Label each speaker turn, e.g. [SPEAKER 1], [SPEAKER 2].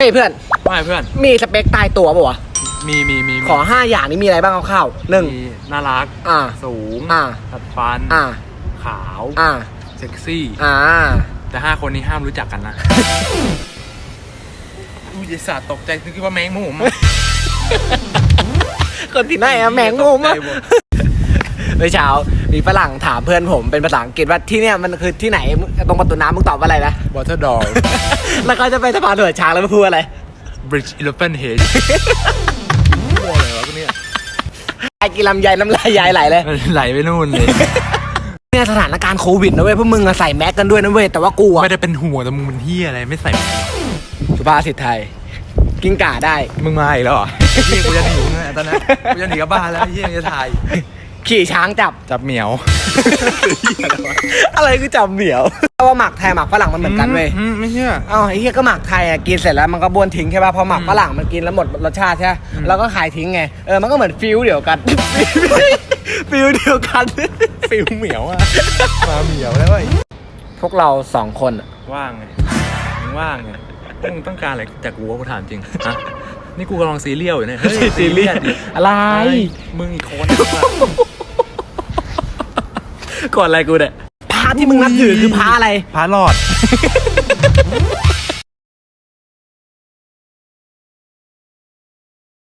[SPEAKER 1] เฮ้ยเพื่อน
[SPEAKER 2] ไม่เพื่อน
[SPEAKER 1] มีสเปคตายตัวป่าวะ
[SPEAKER 2] มีมีมีมี
[SPEAKER 1] ขอห้าอย่างนี้มีอะไรบ้างคร่าวๆหนึ่ง
[SPEAKER 2] มีน่ารัก
[SPEAKER 1] อ่า
[SPEAKER 2] สูง
[SPEAKER 1] อ่า
[SPEAKER 2] ตัดฟัน
[SPEAKER 1] อ่า
[SPEAKER 2] ขาว
[SPEAKER 1] อ่า
[SPEAKER 2] เซ็กซี่
[SPEAKER 1] อ่า
[SPEAKER 2] แต่ห้าคนนี้ห้ามรู้จักกันนะ อุ้ยไอ้สัตว์ตกใจนึกว่าแมงมุม
[SPEAKER 1] คนที่ไหนอะแมงมุมอะ
[SPEAKER 2] ตกใจหมด
[SPEAKER 1] เมื่อเช้ามีฝรั่งถามเพื่อนผมเป็นภาษาอังกฤษว่าที่เนี่ยมันคือที่ไหนตรงประตูน้ำมึงตอบว่าอะไรนะ
[SPEAKER 2] Water Doll
[SPEAKER 1] แล้วก็จะไปสะพานหัวช้างแล้วมาพูดอะไร
[SPEAKER 2] Bridge Elephant Head พูดอะไรวะกูเนี่ย
[SPEAKER 1] ไอ้กินลำไยน้ำลายยายไหลเลย
[SPEAKER 2] ไหลไปนู่นเลย
[SPEAKER 1] เนี่ยสถานการณ์โควิดนะเว้ยพวกมึงอะใส่แมสกันด้วยนะเว้ยแต่ว่ากูอะ
[SPEAKER 2] ไม่ได้เป็นห่วงแต่มึงเป็นเฮียอะไรไม่ใส่
[SPEAKER 1] สุภาษิตไทย กิ้งก่าได้
[SPEAKER 2] มึงมาอีกแล้วเหรอเฮียกูจะหนีมึงอะตอนนั้นกูจะหนีกลับบ้านแล้วเฮียจะถ่าย
[SPEAKER 1] ขี่ช้างจับ
[SPEAKER 2] จับเหมียว
[SPEAKER 1] อะไรคือจับเหนียวเพราะว่าหมักไทยหมักฝรั่งมันเหมือนกันเว้ย
[SPEAKER 2] อืมไม่เชื่อ
[SPEAKER 1] เอ้าไอ้เหี้ยก็หมักไทยอะกินเสร็จแล้วมันก็บ้วนทิ้งใช่ป่ะพอหมักฝรั่งมันกินแล้วหมดรสชาติใช่ปะแล้วก็ขายทิ้งไงเออมันก็เหมือนฟิลเดียวกัน ฟิลเดียวกัน
[SPEAKER 2] ฟิลเหมียวอะมาเหมียวแล้วไอ้
[SPEAKER 1] พวกเราสองคนอะ
[SPEAKER 2] ว่างไงมึงว่างไงพวกมึงต้องการอะไรจากกูวะกูถามจริงฮะนี่กูกำลังซีเรียลอยู่เนี่ยเฮ้ยซีเรียสดิ
[SPEAKER 1] อะไร
[SPEAKER 2] ไอ้มึงอีกคน
[SPEAKER 1] ก่อนอะไรกูเนี่ยพระที่มึงนับถือคือพระอะไร
[SPEAKER 2] พาหลอด